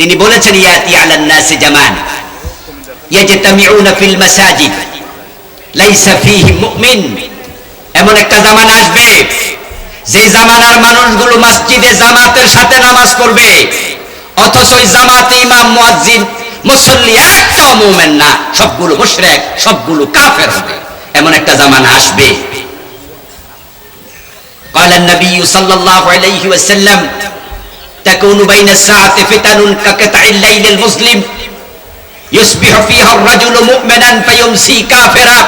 তিনি বলেছেন ইয়াতি আলান নাসি জামান ইয়াজতামিউনা ফিল মাসাজিদ লাইসা ফীহি মুমিন এমন একটা জামানা আসবে যে জামানার মানুষগুলো মসজিদে জামাতের সাথে নামাজ পড়বে অথচ ওই জামাতে ইমাম মুয়াজ্জিন মুসল্লি একটাও মুমিন না সবগুলো মুশরিক সবগুলো কাফের হবে এমন একটা জামানা আসবে قال النبي صلى الله عليه وسلم تكون بين الساعة فتن كقطع الليل المظلم يصبح فيها الرجل مؤمنا فيمسي كافرا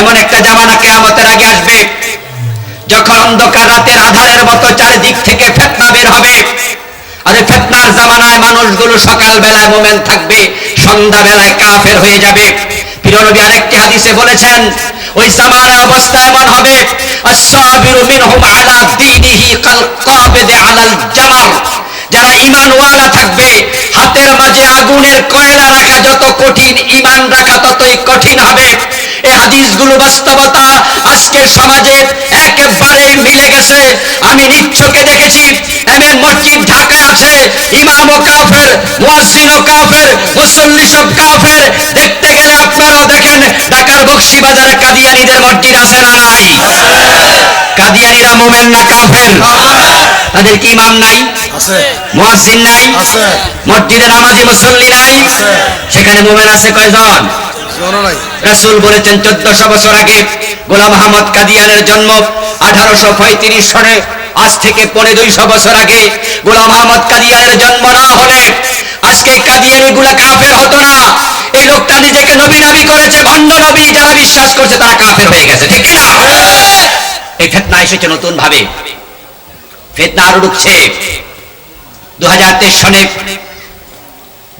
এমন একটা জামানা কেয়ামতের আগে আসবে যখন অন্ধকার রাতের আধারের মতো চারিদিক থেকে ফেতনা বের হবে আর এই ফেতনার জামানায় মানুষগুলো সকাল বেলায় মোমেন থাকবে সন্ধ্যা বেলায় কাফের হয়ে যাবে প্রিয়নবী আরেকটি হাদিসে বলেছেন ওই জামানার অবস্থা এমন হবে। আস-সাবিরু মিনহুম আলা দীনিহি কাল কাবিদি আলাল জামার যারা ইমানওয়ালা থাকবে, হাতের মাঝে আগুনের কয়লা রাখা যত কঠিন, ইমান রাখা ততই কঠিন হবে। এই হাদিসগুলো বাস্তবতা আজকের সমাজে একেবারে মিলে গেছে। আমি নিচ্ছকে দেখেছি এমন মসজিদ ঢাকায় আছে ইমাম ও কাফের মুয়াজ্জিন ও কাফের মুসল্লি সব কাফের। দেখতে গেলে আপনারাও দেখেন ঢাকার বক্সি বাজারে কাদিয়ানিদের মসজিদ আছে না নাই? কাদিয়ানিরা মোমেন না কাফের? তাদের কি ইমাম নাই? মুয়াজ্জিন নাই? মসজিদে নামাজি মুসল্লি নাই? সেখানে মোমেন আছে কয়জন? রাসূল বলেছেন, চোদ্দশো বছর আগে গোলাম আহমদ জন্ম আঠারোশো পঁয়ত্রিশ সনে। আজ থেকে দুইশো বছর আগে গোলাম আহমদ জন্ম না হলে আজকে গুলা কাফের হতো না। এই লোকটা নিজেকে নবী করেছে ভণ্ড নবী যারা বিশ্বাস করছে, তারা কাফের হয়ে গেছে। ঠিক না এই ফেতনা এসেছে নতুন ভাবে ফেতনা আরও ঢুকছে। দু সনে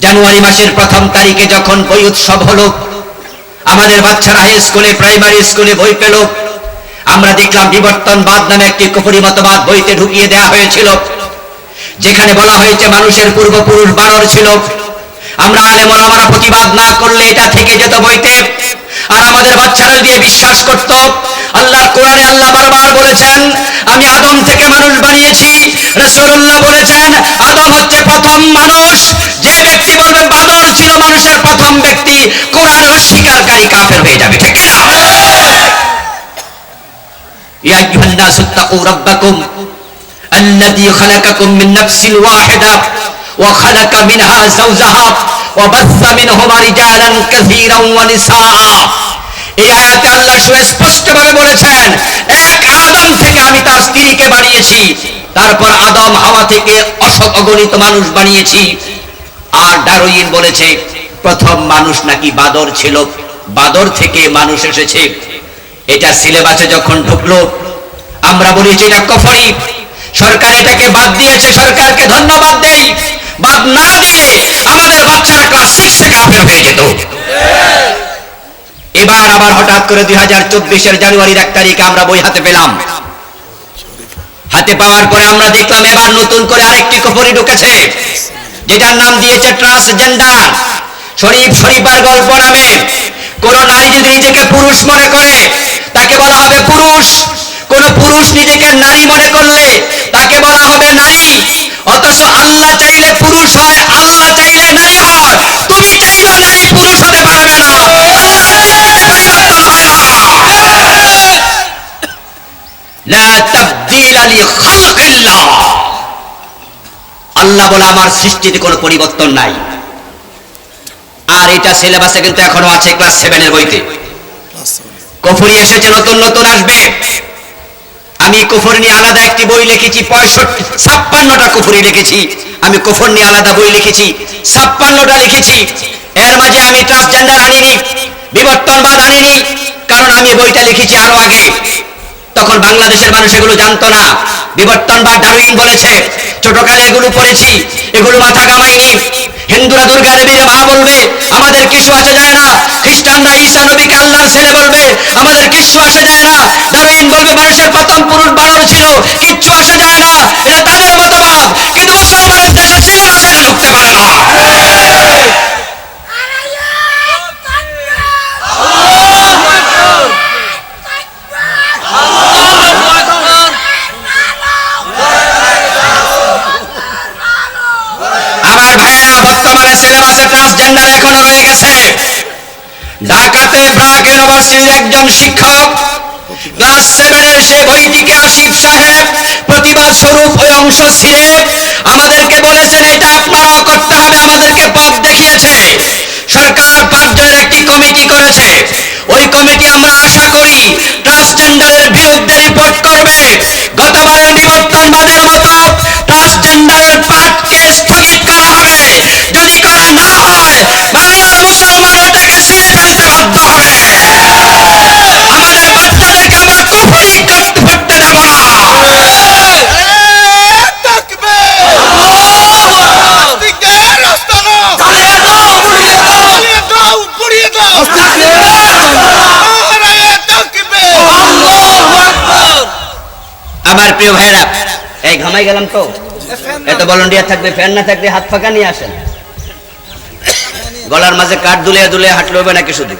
জানুয়ারি মাসের প্রথম তারিখে যখন বই উৎসব হলো আমাদের বাচ্চারা হাই স্কুলে প্রাইমারি স্কুলে বই পেল। আমরা দেখলাম বিবর্তনবাদ নামে একটি কুপুরি মতবাদ বইতে ঢুকিয়ে দেয়া হয়েছিল। যেখানে বলা হয়েছে মানুষের পূর্বপুরুষ বানর ছিল। আমরা আলেমরা প্রতিবাদ না করলে এটা থেকে যেত বইতে। আর আমাদের বাচ্চারা দিয়ে বিশ্বাস করত আল্লাহর কোরআনে আল্লাহ বারবার বলেছেন আমি আদম থেকে মানুষ বানিয়েছি রাসূলুল্লাহ বলেছেন আদম হচ্ছে প্রথম মানুষ যে ব্যক্তি বলবে বাদর ছিল মানুষের প্রথম ব্যক্তি কোরআনের অস্বীকারী কাফের হয়ে যাবে ঠিক না يا أيها الناس اتقوا ربكم الذي خلقكم من نفس واحدة وخلق منها زوجها وبث منهما رجالا كثيرا ونساء এই আয়াতে আল্লাহ সুস্পষ্টভাবে বলেছেন এক আদম থেকে আমি তার স্ত্রীকে বানিয়েছি তারপর আদম হাওয়া থেকে অসৎ অগণিত মানুষ বানিয়েছি আর ডারুইন বলেছে প্রথম মানুষ নাকি বাদর ছিল বাদর থেকে মানুষ এসেছে এটা সিলেবাসে যখন ঢুকলো আমরা বলি যে এটা কফরি সরকার এটাকে বাদ দিয়েছে, সরকারকে ধন্যবাদ দেই। বাদ না দিলে আমাদের বাচ্চারা ক্লাস সিক্সে কাফের হয়ে যেত। এবার আবার হঠাৎ করে দুই হাজার চব্বিশের জানুয়ারির এক তারিখে আমরা বই হাতে পেলাম। হাতে পাওয়ার পরে আমরা দেখলাম এবার নতুন করে আরেকটি কফরি ঢুকেছে, যেটার নাম দিয়েছে ট্রান্সজেন্ডার। শরীফ শরীফার গল্প নামে, কোন নারী যদি নিজেকে পুরুষ মনে করে, তাকে বলা হবে পুরুষ। কোন পুরুষ নিজেকে নারী মনে করলে তাকে বলা হবে নারী। অথচ আল্লাহ চাইলে পুরুষ হয়, আল্লাহ চাইলে নারী হয়। তুমি চাইলেও নারী পুরুষ হতে পারবে না। আল্লাহ বলে আমার সৃষ্টিতে কোনো পরিবর্তন নাই। আর এটা সিলেবাসে কিন্তু এখনও আছে, ক্লাস সেভেনের বইতে। কফরি এসেছে, নতুন নতুন আসবে। আমি কুফর নিয়ে আলাদা একটি বই লিখেছি, পঁয়ষট্টি, ছাপ্পান্নটা কুফরি লিখেছি। আমি কুফর নিয়ে আলাদা বই লিখেছি, ছাপ্পান্নটা লিখেছি। এর মাঝে আমি ট্রান্সজেন্ডার আনিনি বিবর্তনবাদ আনিনি, কারণ আমি বইটা লিখেছি আরও আগে। তখন বাংলাদেশের মানুষ এগুলো জানতো না। বিবর্তনবাদ ডারউইন বলেছে, ছোটকালে এগুলো পড়েছি, এগুলো মাথা কামাইনি হিন্দুরা দুর্গা দেবীরে মা বলবে, আমাদের কিছু আসে যায় না। খ্রিস্টানরা ঈসা নবীকে আল্লাহর ছেলে বলবে, আমাদের কিছু আসে যায় না। ডারউইন বলবে, মানুষের প্রথম পুরুষ বানর ছিল, কিচ্ছু আসে যায় না। এটা তাদের মতবাদ কিন্তু মুসলমানের দেশে সিলেবাসে এটা ঢুকতে পারে না আমার ভাই মুসলমানের সিলেবাসে রয়ে গেছে। ঢাকাতে ব্রাক ইউনিভার্সিটির একজন শিক্ষক ক্লাস সেভেনের সে বইটিকে আসিফ সাহেব প্রতিবাদ স্বরূপ ওই অংশ ছিঁড়ে আমাদেরকে বলেছেন, এটা আপনারাও করতে হবে, আমাদেরকে পথ দেখিয়েছে। সরকার পাঁচজনের একটি কমিটি করেছে। ওই কমিটি আমরা আশা করি ট্রান্সজেন্ডারের বিরুদ্ধে রিপোর্ট করবে। গতবারের নিবর্তনবাদের আমার প্রিয় ভাইরা এই ঘামাই গেলাম তো। এত ভলেন্টিয়ার থাকবে ফ্যান না থাকবে হাত ফাঁকা নিয়ে আসেন। গলার মাঝে কাঠ দুলিয়া দুলিয়া হাঁটলে হবে নাকি শুধু?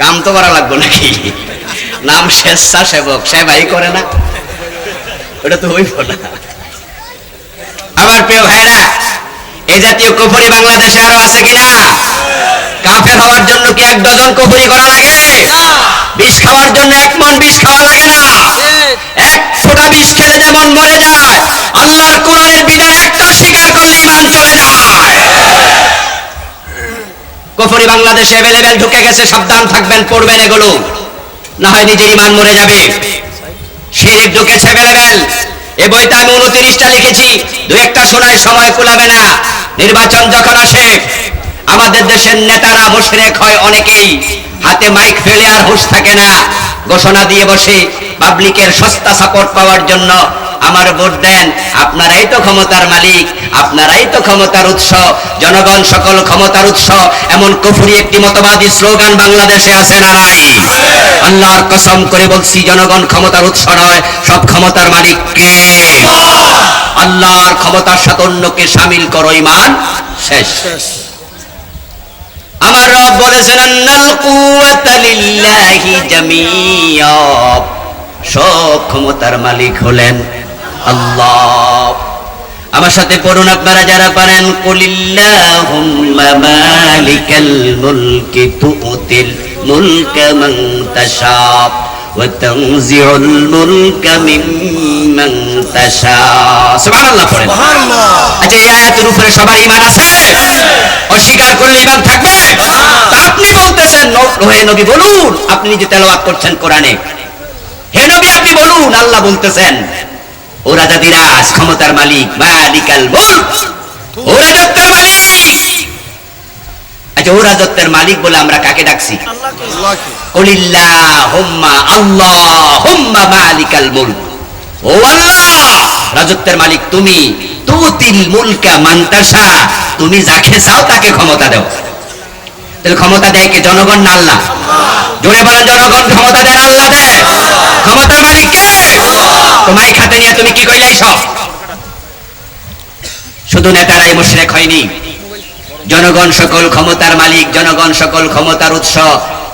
কাম তো করা লাগবে নাকি? নাম স্বেচ্ছাসেবক সেবাই করে না। ওটা তো হইব না। আমার প্রিয় ভাইরা এই জাতীয় কফরি বাংলাদেশে আরও আছে কিনা? কাফের হওয়ার জন্য কি এক ডজন কফরি করা লাগে? বিষ খাওয়ার জন্য এক মন বিষ খাওয়া কফরি বাংলাদেশে অ্যাভেলেবেল ঢুকে গেছে, সাবধান থাকবেন, পড়বেন এগুলো। না হয় নিজের ইমান মরে যাবে। শিরিক ঢুকেছে অ্যাভেলেবেল এই বইটা আমি উনত্রিশটা লিখেছি। দু একটা শোনায় সময় কুলাবে না। নির্বাচন যখন আসে, আমাদের দেশের নেতারা মুশরেক হয় অনেকেই। হাতে মাইক ফেলে আর হুঁশ থাকে না। ঘোষণা দিয়ে বসে পাবলিকের সস্তা সাপোর্ট পাওয়ার জন্য আমার ভোট দেন। আপনারাই তো ক্ষমতার মালিক, আপনারাই তো ক্ষমতার উৎস। জনগণ সকল ক্ষমতার উৎস। এমন কুফুরি একটি মতবাদী স্লোগান বাংলাদেশে আছে না নাই? আল্লাহর কসম করে বলছি, জনগণ ক্ষমতার উৎস নয়, সব ক্ষমতার মালিক কে? আল্লাহর ক্ষমতার সাথে অন্যকে সামিল করো ইমান শেষ। আমার রব বলেছেন, আন্নাল কুওয়াতা জামিয়া। সব ক্ষমতার মালিক হলেন আল্লাহ। আমার সাথে পড়ুন আপনারা যারা পারেন কুলিল্লাহুম্মা মালিকাল মুলকি তুতিল মুলকা মান তাশা ওয়া তানজিউল মুলকা মিম্মান তাশা সুবহানাল্লাহ পড়েন। আচ্ছা এই আয়াতের উপরে সবার ঈমান আছে? অস্বীকার করলে ঈমান থাকবে? তা আপনি বলতেছেন হে নবী বলুন আপনি যে তেলাওয়াত করছেন কোরআনে হে নবী আপনি বলুন আল্লাহ বলতেছেন ও রাজাদিরাজ ক্ষমতার মালিক মালিকাল মুলক। ও রাজত্বের মালিক। আচ্ছা ও রাজত্বের মালিক বলে আমরা কাকে ডাকছি? মালিকাল মুলক। ও আল্লাহ রাজত্বের মালিক তুমি। তুতিল মুলকা মান্তাসা তুমি যাকে চাও তাকে ক্ষমতা দাও। তাহলে ক্ষমতা দেয় কে? জনগণ না আল্লাহ? জোরে বলেন জনগণ ক্ষমতা দেন আল্লাহ দেয় ক্ষমতার মালিক কে? তোমায় খাতে নিয়ে তুমি কি কইলে সব শুধু নেতারাই মুশরিক হয়নি। জনগণ সকল ক্ষমতার মালিক, জনগণ সকল ক্ষমতার উৎস।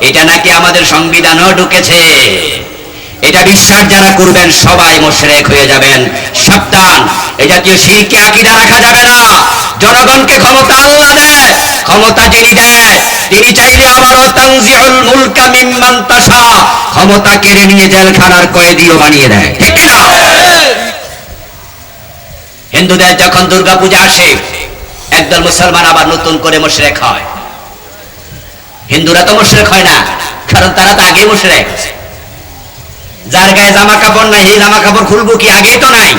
এটা নাকি আমাদের সংবিধানও ঢুকেছে? এটা বিশ্বাস যারা করবেন, সবাই মুশরিক হয়ে যাবেন। সাবধান এই জাতীয় শিরকে আকীদা রাখা যাবে না। জনগণকে ক্ষমতা আল্লাহ দেয়, ক্ষমতা যিনি দেয়, তিনি চাইলে আবারও তানজিউল মুলকা মিম্মান তাশা, ক্ষমতা কেড়ে নিয়ে জেলখানার কয়েদিও বানিয়ে দেয়। ঠিক হিন্দুদের যখন দুর্গাপূজা আসে, একদল মুসলমান আবার নতুন করে মুশরিক হয়। হিন্দুরা তো মুশরিক হয় না, কারণ তারা তো আগে মুশরিক। যার গায়ে জামা কাপড় নাই এই জামা কাপড় খুলবো কি আগেই তো নাই?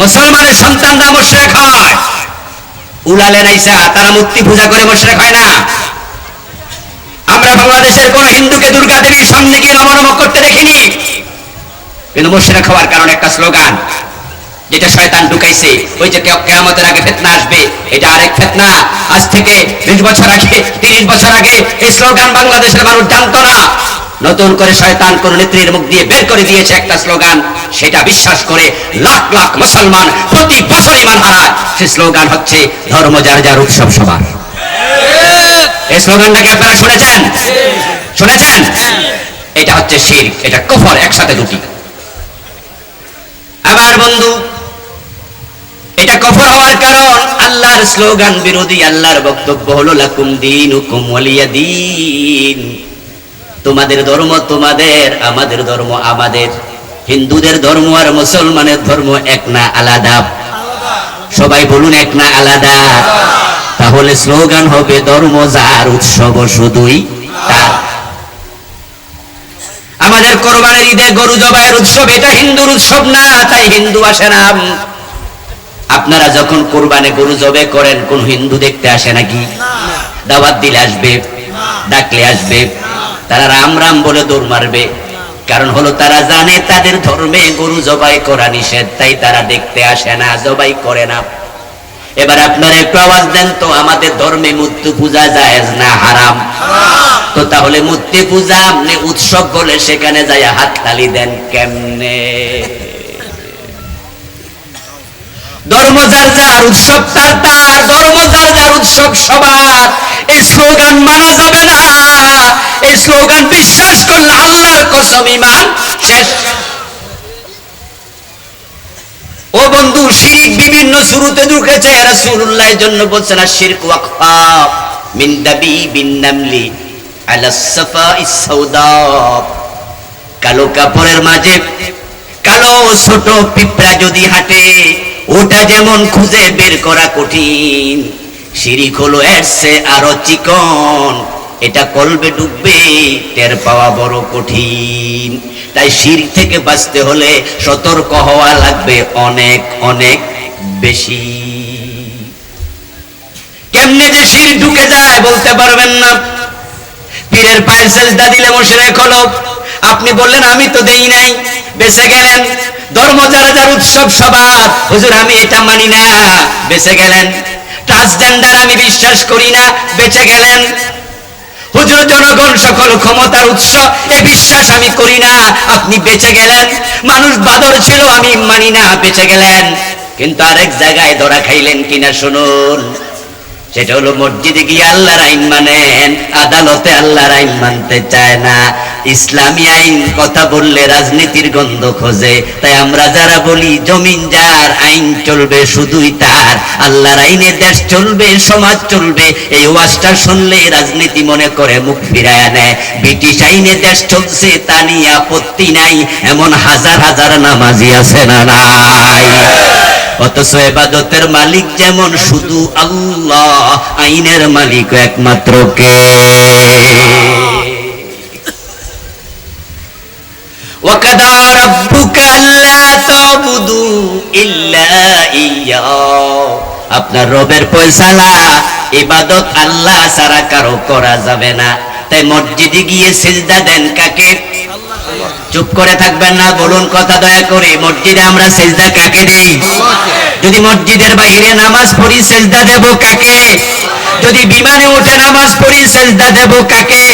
মুসলমানের সন্তানরা মুশরিক হয়। উলালে নাইসা, তারা মূর্তি পূজা করে মুশরিক হয় না। আমরা বাংলাদেশের কোন হিন্দুকে দুর্গা দেবীর সামনে গিয়ে নমনম করতে দেখিনি। কিন্তু মুশরিক হওয়ার কারণে একটা স্লোগান যেটা শয়তান ঢুকাইছে, ওই যে কেয়ামতের আগে ফেতনা আসবে, এটা আরেক ফেতনা। আজ থেকে বিশ বছর আগে, তিরিশ বছর আগে এই স্লোগান বাংলাদেশের মানুষ জানতো না। নতুন করে শয়তান কোন নেত্রীর মুখ দিয়ে বের করে দিয়েছে একটা স্লোগান, সেটা বিশ্বাস করে লাখ লাখ মুসলমান প্রতি বছর ইমান হারায়। সেই স্লোগান হচ্ছে, ধর্ম যার যার উৎসব সবার। এই স্লোগানটা কি আপনারা শুনেছেন? শুনেছেন? এটা হচ্ছে শির, এটা কফর একসাথে দুটি। আমার বন্ধু এটা কফর হওয়ার কারণ স্লোগান বিরোধী আল্লাহর বক্তব্য হলো, লাকুম দিন হুকুম দিন। তোমাদের ধর্ম তোমাদের, আমাদের ধর্ম আমাদের। হিন্দুদের ধর্ম আর মুসলমানের ধর্ম এক না আলাদা। সবাই বলুন এক না আলাদা। তাহলে স্লোগান হবে, ধর্ম যার উৎসব শুধুই তার। আমাদের কোরবানের ঈদে গরু জবাইয়ের উৎসব, এটা হিন্দুর উৎসব না, তাই হিন্দু আসে না। আপনারা যখন কোরবানে গরু জবে করেন, কোন হিন্দু দেখতে আসে নাকি? দাওয়াত দিলে আসবে, ডাকলে আসবে, তারা রাম রাম বলে দৌড় মারবে। কারণ হলো তারা জানে তাদের ধর্মে গরু জবাই করা নিষেধ, তাই তারা দেখতে আসে না, জবাই করে না। এবার আপনারা একটু আওয়াজ দেন তো, আমাদের ধর্মে মূর্তি পূজা জায়েজ না হারাম? তো তাহলে মূর্তি পূজা আপনি উৎসব বলে সেখানে যাই হাত তালি দেন কেমনে? ধর্ম যার যার উৎসব তার তার ধর্ম যার যার উৎসব সবার। এই স্লোগান মানা যাবে না। এই স্লোগান বিশ্বাস করলে আল্লাহর কসম ইমান শেষ। ও বন্ধু, শিরিক বিভিন্ন শুরুতে ঢুকেছে জন্য বলছেন শিরক ওয়াকফা মিন দাবি বিন নামলি আলা সাফা ইসাউদা কালো কাপড়ের মাঝে কালো ছোট পিঁপড়া যদি হাঁটে ওটা যেমন খুঁজে বের করা কঠিন, শিরিক হলো এরছে আরও চিকন, এটা কলবে ডুববে, টের পাওয়া বড় কঠিন। তাই শির থেকে বাঁচতে হলে সতর্ক হওয়া লাগবে অনেক অনেক বেশি। কেমনে যে শির ঢুকে যায় বলতে পারবেন না। পীরের পায়ের সেজদা দিলে মুশরিক হলো। আপনি বললেন, আমি তো দেই নাই। বেঁচে গেলেন। ধর্ম যারা উৎসব সবার। হুজুর, আমি এটা মানি না। বেঁচে গেলেন। ট্রান্সজেন্ডার আমি বিশ্বাস করি না, বেঁচে গেলেন। হুজুর, জনগণ সকল ক্ষমতার উৎস, এ বিশ্বাস আমি করি না, আপনি বেঁচে গেলেন। মানুষ বাদর ছিল, আমি মানি না, বেঁচে গেলেন। কিন্তু আরেক জায়গায় ধরা খাইলেন কিনা শুনুন। সেটা হলো মসজিদে গিয়ে আল্লাহর আইন মানেন, আদালতে আল্লাহর আইন মানতে চায় না। ইসলামী আইন কথা বললে রাজনীতির গন্ধ খোঁজে। তাই আমরা যারা বলি, জমিন যার, আইন চলবে শুধুই তার। আল্লাহর আইনে দেশ চলবে, সমাজ চলবে। এই ওয়াজটা শুনলে রাজনীতি মনে করে মুখ ফিরায় নেয়। ব্রিটিশ আইনে দেশ চলছে, তা নিয়ে আপত্তি নাই। এমন হাজার হাজার নামাজি আছে না নাই। অথচ এবাদতের মালিক যেমন শুধু আল্লাহ, আইনের মালিক একমাত্র কে? وقضى ربك ألا تعبدوا إلا إياه আপনার রবের পয়সালা ইবাদত আল্লাহ ছাড়া কারো করা যাবে না তাই মসজিদে গিয়ে সিজদা দেন কাকে চুপ করে থাকবেন না বলুন কথা দয়া করে মসজিদে আমরা সেজদা কাকে দেই যদি মসজিদের বাইরে নামাজ পড়ি, সেজদা দেব কাকে? যদি বিমানে উঠে নামাজ পড়ি, সেজদা দেব কাকে?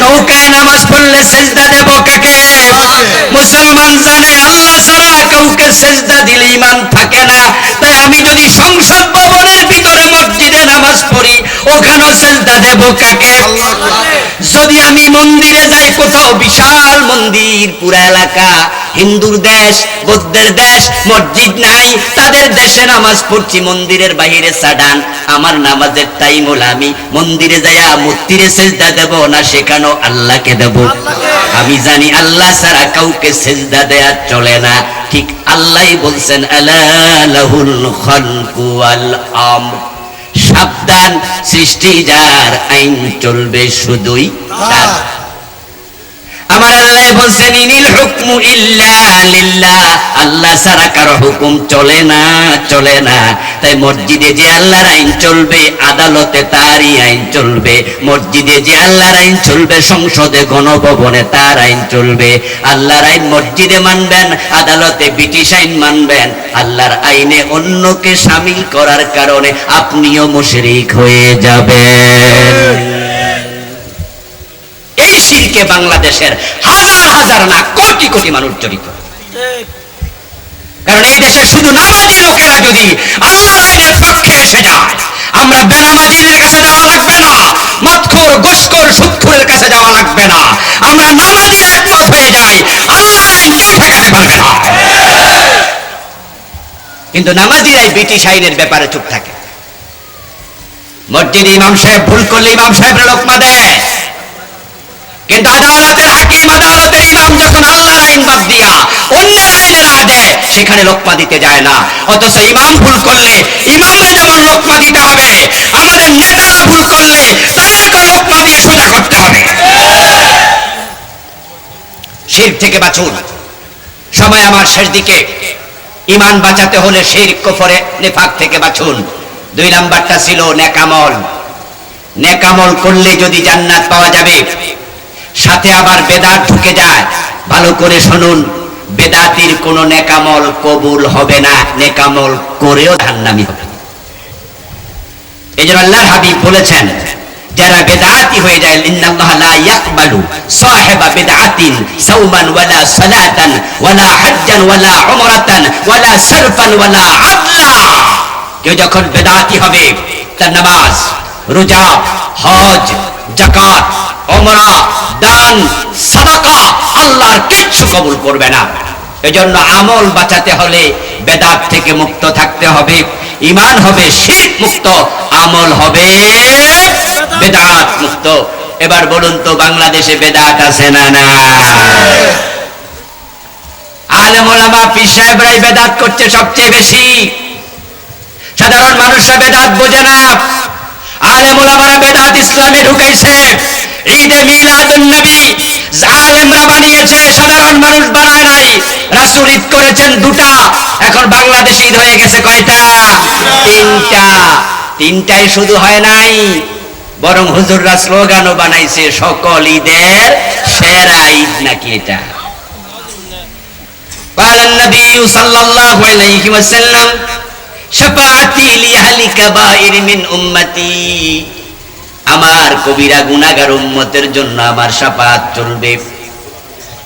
নৌকায় নামাজ পড়লে সেজদা দেব কাকে? মুসলমান জানে, আল্লাহ ছাড়া কাউকে সেজদা দিলে ইমান থাকে না। তাই আমি যদি সংসদ ভবনের ভিতরে মসজিদে নামাজ পড়ি, ওখানেও সেজদা দেব কাকে? যদি আমি মন্দিরে যাই, কোথাও বিশাল মন্দির, পুরা এলাকা। হিন্দুর দেশ, বৌদ্ধের দেশ, মসজিদ নাই, তাদের দেশে নামাজ পড়ছি, মন্দিরের বাহিরে সাডান। আমার নামাজের টাইম হলো আমি মন্দিরে যাইয়া মূর্তিরে সেজদা দেব না সেখানেও আল্লাহকে দেব। আমি জানি আল্লাহ ছাড়া কাউকে সেজদা দেয়া চলে না। ঠিক আল্লাহই বলছেন আলাহুল খালকু ওয়াল আমর। সাবধান, সৃষ্টি যার আইন চলবে শুধুই তার। আমার আল্লাহ বলছেন, ইনিল আল্লাহ কারও হুকুম চলে না চলে না। তাই মসজিদে যে আল্লাহর আইন চলবে, আদালতে তারই আইন চলবে। মসজিদে যে আল্লাহর আইন চলবে, সংসদে গণভবনে তার আইন চলবে। আল্লাহর আইন মসজিদে মানবেন, আদালতে ব্রিটিশ আইন মানবেন। আল্লাহর আইনে অন্যকে সামিল করার কারণে আপনিও মুশরিক হয়ে যাবেন। শিরকে বাংলাদেশের হাজার হাজার না কোটি কোটি মানুষ জড়িত। কারণ এই দেশে শুধু নামাজি লোকেরা যদি আল্লাহর আইনের পক্ষে এসে যায়, আমরা বেনামাজিদের কাছে যাওয়া লাগবে না গোসকোর সুৎখোরের কাছে যাওয়া লাগবে না। আমরা হয়ে যাই আইন কেউ ঠেকাতে পারবে না। কিন্তু নামাজিরাই ব্রিটিশ আইনের ব্যাপারে চুপ থাকে। মসজিদ ইমাম সাহেব ভুল করলে ইমাম লোকমা দেয় কিন্তু আদালতের হাকিম আদালতের ইমাম যখন আল্লাহর আইন বাদ দিয়া অন্যের আইনে রায় দেয় সেখানে লোকমা দিতে যায় না অথচ ইমাম ভুল করলে ইমামরা যেমন লোকমা দিতে হবে আমাদের নেতারা ভুল করলে তাদেরকে লোকমা দিয়ে সোজা করতে হবে শির থেকে বাঁচুন। সময় আমার শেষ দিকে। ইমান বাঁচাতে হলে শির কফরে, নেফাক থেকে বাঁচুন। দুই নাম্বারটা ছিল নেকামল। নেকামল করলে যদি জান্নাত পাওয়া যাবে সাথে আবার বেদাত ঢুকে যায়। ভালো করে শুনুন, বেদাতির কোন নেকামল কবুল হবে না, নেকামল করেও জাহান্নামি হবে এই জন্য আল্লাহর হাবিব বলেছেন, যারা বেদাতি হয়ে যায়, ইন্নাল্লাহ ইয়াকবালু বিদআতিন সাওমান ওয়ালা সালাতান ওয়ালা হাজ্জান ওয়ালা উমরাতান ওয়ালা সারফান ওয়ালা আদলা। কেউ যখন বেদাতি হবে, তার নামাজ, রোজা, হজ, যাকাত ওমরা দান, সাদাকা আল্লাহর কিচ্ছু কবুল করবে না। এজন্য আমল বাঁচাতে হলে বেদাত থেকে মুক্ত থাকতে হবে ইমান হবে শিরক মুক্ত, আমল হবে বেদাত মুক্ত। এবার বলুন তো, বাংলাদেশে বেদাত আছে না না আলেম পীর সাহেবরাই বেদাত করছে সবচেয়ে বেশি। সাধারণ মানুষরা বেদাত বোঝে না। আলেম ওলামারা বেদাত ইসলামে ঢুকাইছে ঈদে মিলাদুন নবী আলেমরা বানিয়েছে সাধারণ মানুষ বানায় নাই রাসূল ঈদ করেছেন দুটা এখন বাংলাদেশে ঈদ হয়ে গেছে কয়টা তিনটা তিনটাই শুধু হয় নাই বরং হুজুররা স্লোগানও বানাইছে সকল ঈদের সেরা ঈদ নাকি এটা قال النبي صلى الله عليه وسلم شفاعتي لأهل كبائر من أمتي আমার কবিরা গুনাহগার উম্মতের জন্য আমার শাফাত চলবে।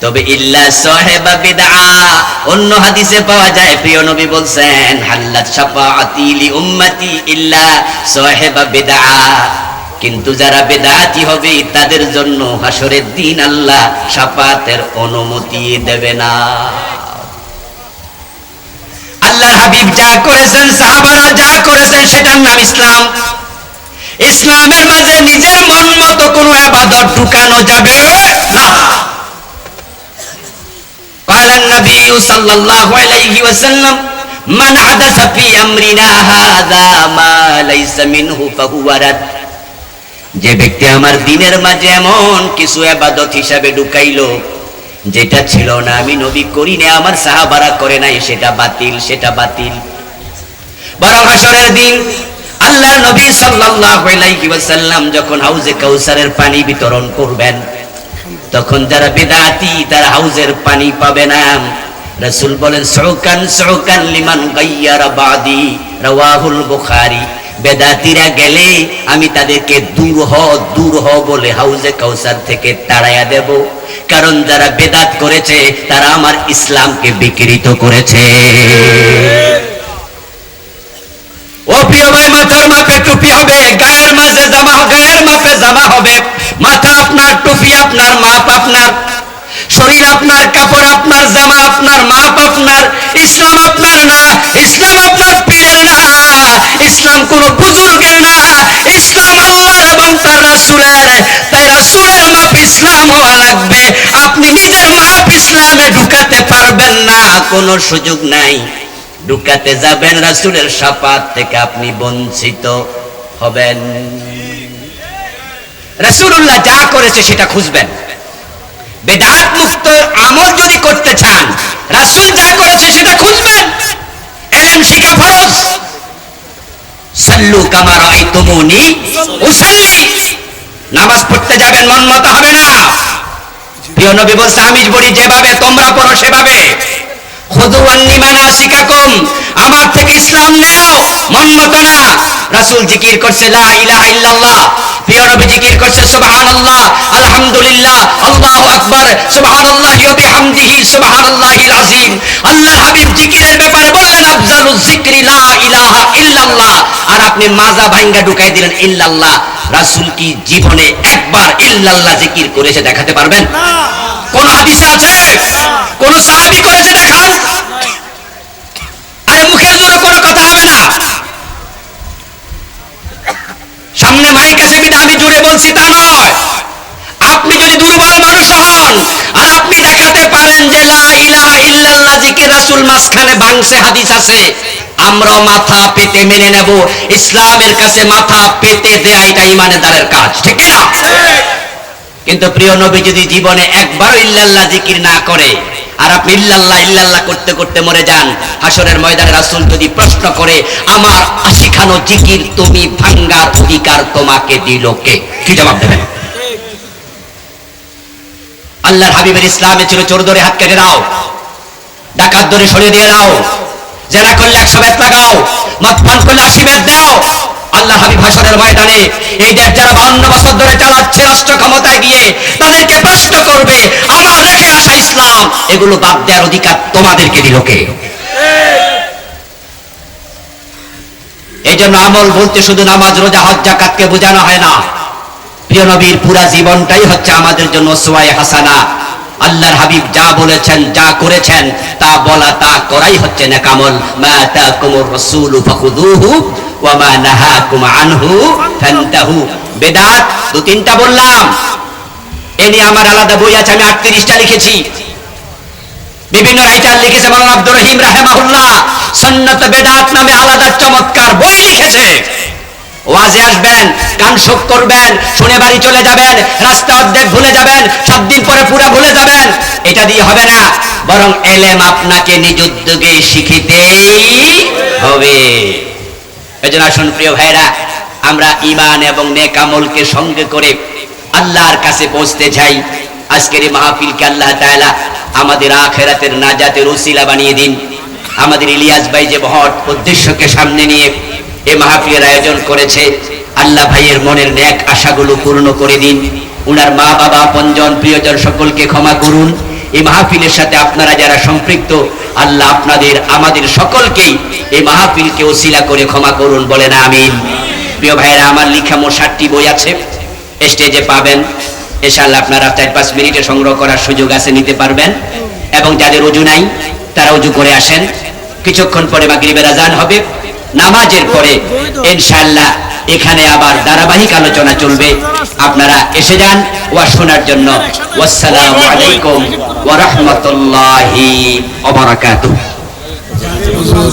তবে ইল্লা সাহেবা বিদআ, অন্য হাদিসে পাওয়া যায়, প্রিয় নবী বলছেন, হাল্লাত শাফাআতি লি উম্মতি ইল্লা সাহেবা বিদআ। কিন্তু যারা বেদাতি হবে, তাদের জন্য হাসরের দিন আল্লাহ শাফাতের অনুমতি দেবে না। আল্লাহর হাবিব যা করেছেন সাহাবারা যা করেছেন, সেটার নাম ইসলাম। ইসলামের মাঝে নিজের মন মতো কোনো আবাদত ঢুকানো যাবে না قال النبي صلى الله عليه وسلم من حدث في أمرنا هذا ما ليس منه فهو رد যে ব্যক্তি আমার দিনের মাঝে এমন কিছু আবাদত হিসাবে ঢুকাইলো যেটা ছিল না আমি নবী করি না আমার সাহাবারা করে নাই সেটা বাতিল সেটা বাতিল বরং হাসরের দিন আল্লাহ নবী সাল্লাল্লাহু যখন হাউজে পানি বিতরণ করবেন, তখন যারা বেদাতি হাউজের পানি পাবে না। বলেন লিমান বেদাতিরা গেলে আমি তাদেরকে দূর হ দূর হ বলে হাউজে কাউসার থেকে তাড়াইয়া দেব। কারণ যারা বেদাত করেছে, তারা আমার ইসলামকে বিকৃত করেছে। রাসূলের মাপ ইসলাম লাগবে। আপনি নিজের মাপ ইসলামে ঢুকাতে পারবেন না, কোনো সুযোগ নাই। ঢুকাতে যাবেন রাসূলের শাফাত থেকে আপনি বঞ্চিত হবেন। রাসূলুল্লাহ যা করেছে সেটা খুঁজবেন। বেদাত মুক্ত আমল যদি করতে চান, রাসূল যা করেছে সেটা খুঁজবেন। এলেম শিখা ফরজ। সাল্লু কামা রাআইতুমুনি উসাল্লি। নামাজ পড়তে যাবেন মন মতো হবে না। প্রিয় নবী বলছে আমি বলি যেভাবে, তোমরা পড়ো সেভাবে। আমার থেকে ইসলাম নেও মন মতো না। রাসূল জিকির করছে বললেন আর আপনি মাজা ভাঙ্গা ঢুকাই দিলেন, ইল্লাল্লাহ। রাসূল কি জীবনে একবার ইল্লাল্লাহ জিকির করেছে দেখাতে পারবেন? কোন হাদিসে আছে? কোন সাহাবী করেছে দেখান আরে মুখের জোরে কোনো কথা হবে না। এখানে মাইক আছে বিধা আমি জুড়ে বলছি তা নয়। আপনি যদি দুর্বল মানুষ হন আর আপনি দেখাতে পারেন যে লা ইলাহা ইল্লাল্লাহ জিকির রাসূল মাঝখানে বাংসে হাদিস আছে আমরা মাথা পেতে মেনে নেব। ইসলামের কাছে মাথা পেতে দেয়া এটা ইমানদারের কাজ, ঠিক না? কিন্তু প্রিয় নবী যদি জীবনে একবার ইল্লাল্লাহ জিকির না করে, আর আপনি ইল্লাল্লাহ ইল্লাল্লাহ করতে করতে মরে যান হাসরের ময়দানে রাসূল যদি প্রশ্ন করে, আমার শিখানো জিকির তুমি ভাঙ্গার অধিকার তোমাকে দিল কে? কি জবাব দেবেন? আল্লাহর হাবিবের ইসলামে ছিল চোর ধরে হাত কেটে দাও। ডাকাত ধরে সরিয়ে দিয়ে দাও। জেনা করলে একশো বেত লাগাও মদ পান করলে আশি বেত দাও। আল্লাহ হাবিব হাসনের ময়দানে এই দেশ যারা বাহান্ন বছর ধরে চালাচ্ছে রাষ্ট্র ক্ষমতায় গিয়ে, তাদেরকে প্রশ্ন করবে, আমার রেখে আসা ইসলাম, এগুলো বাদ দেওয়ার অধিকার তোমাদেরকে দিল কে? এই জন্য আমল বলতে শুধু নামাজ, রোজা, হজ জাকাতকে বোঝানো হয় না। প্রিয় নবীর পুরা জীবনটাই হচ্ছে আমাদের জন্য সোয়াই হাসানা। আল্লাহর হাবিব যা বলেছেন, যা করেছেন, তা বলা, তা করাই হচ্ছে আনহু ফান্তাহু। বেদাত, দু তিনটা বললাম। এ নিয়ে আমার আলাদা বই আছে, আমি আটত্রিশটা লিখেছি। বিভিন্ন রাইটার লিখেছে মাওলানা আব্দুর রহিম সন্নত বেদাত নামে আলাদা চমৎকার বই লিখেছে। ওয়াজে আসবেন, কান শোক করবেন, শুনে বাড়ি চলে যাবেন, রাস্তা অর্ধেক ভুলে যাবেন সাত দিন পরে পুরো ভুলে যাবেন। এটা দিয়ে হবে না, বরং এলেম আপনাকে নিজ উদ্যোগে শিখিতেই হবে। এজন্য আসুন প্রিয় ভাইরা আমরা ইমান এবং নেক আমলকে সঙ্গে করে আল্লাহর কাছে পৌঁছতে চাই। আজকের এই মাহফিলকে আল্লাহ তাআলা আমাদের আখেরাতের নাজাতের উসিলা বানিয়ে দিন। আমাদের ইলিয়াস ভাই যে মহৎ উদ্দেশ্যকে সামনে নিয়ে এই মাহফিলের আয়োজন করেছে। আল্লাহ ভাইয়ের মনের ন্যাক আশাগুলো পূর্ণ করে দিন। উনার মা, বাবা পঞ্জন প্রিয়জন সকলকে ক্ষমা করুন। এই মাহফিলের সাথে আপনারা যারা সম্পৃক্ত, আল্লাহ আপনাদের, আমাদের সকলকেই এই মাহফিলকে ওসিলা করে ক্ষমা করুন বলেন আমিন। প্রিয় ভাইরা আমার লিখা মোট ষাটটি বই আছে। স্টেজে পাবেন। ইনশাআল্লাহ আপনারা চার, পাঁচ মিনিটে সংগ্রহ করার সুযোগ আছে, নিতে পারবেন। এবং যাদের অজু নাই, তারা অজু করে আসেন। কিছুক্ষণ পরে মাগরিবের আজান হবে। নামাজের পরে ইনশাল্লাহ এখানে আবার ধারাবাহিক আলোচনা চলবে। আপনারা এসে যান ওয়া শোনার জন্য। ওয়াসসালামু আলাইকুম ওয়া রাহমাতুল্লাহি ওয়া বারাকাতুহু।